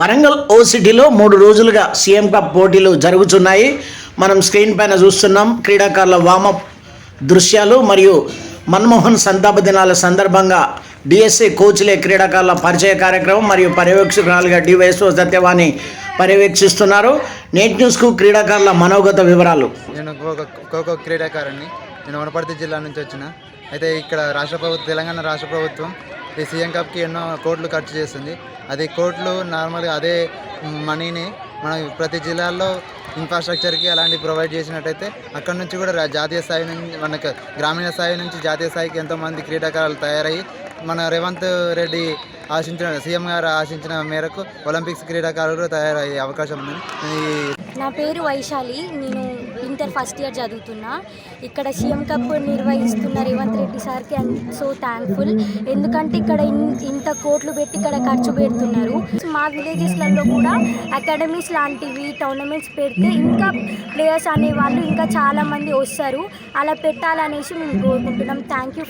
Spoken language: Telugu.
వరంగల్ ఓ సిటీలో మూడు రోజులుగా సీఎం కప్ పోటీలు జరుగుతున్నాయి. మనం స్క్రీన్ పైన చూస్తున్నాం క్రీడాకారుల వామప్ దృశ్యాలు మరియు మన్మోహన్ సంతాప దినాల సందర్భంగా డిఎస్ఏ కోచ్లే క్రీడాకారుల పరిచయ కార్యక్రమం మరియు పర్యవేక్షకురాలుగా డివైఎస్ఓ సత్యవాణి పర్యవేక్షిస్తున్నారు. నేట్ న్యూస్కు క్రీడాకారుల మనోగత వివరాలు. నేను ఖోఖో ఖోఖో క్రీడాకారుణ్ణి. నేను వనపర్తి జిల్లా నుంచి వచ్చిన. అయితే ఇక్కడ రాష్ట్ర ప్రభుత్వం తెలంగాణ రాష్ట్ర ప్రభుత్వం ఈ సీఎం కప్కి ఎన్నో కోట్లు ఖర్చు చేస్తుంది. అది కోట్లు నార్మల్గా అదే మనీని మనం ప్రతి జిల్లాల్లో ఇన్ఫ్రాస్ట్రక్చర్కి అలాంటి ప్రొవైడ్ చేసినట్టయితే అక్కడ నుంచి కూడా జాతీయ స్థాయి నుంచి మనకు గ్రామీణ స్థాయి నుంచి జాతీయ స్థాయికి ఎంతోమంది క్రీడాకారులు తయారయ్యి మన రేవంత్ రెడ్డి ఆశించిన సీఎం గారు ఆశించిన మేరకు ఒలింపిక్స్ క్రీడాకారులు తయారయ్యే అవకాశం ఉంది. నా పేరు వైశాలి. నేను ఇంటర్ ఫస్ట్ ఇయర్ చదువుతున్నా. ఇక్కడ సీఎం కప్ నిర్వహిస్తున్న రేవంత్ రెడ్డి సార్కి సో థ్యాంక్ఫుల్ ఎందుకంటే ఇక్కడ ఇంత కోట్లు పెట్టి ఇక్కడ ఖర్చు పెడుతున్నారు. మా విలేజెస్లలో కూడా అకాడమీస్ లాంటివి టోర్నమెంట్స్ పెడితే ఇంకా ప్లేయర్స్ అనేవాళ్ళు ఇంకా చాలామంది వస్తారు. అలా పెట్టాలనేసి మేము కోరుకుంటున్నాం. Thank you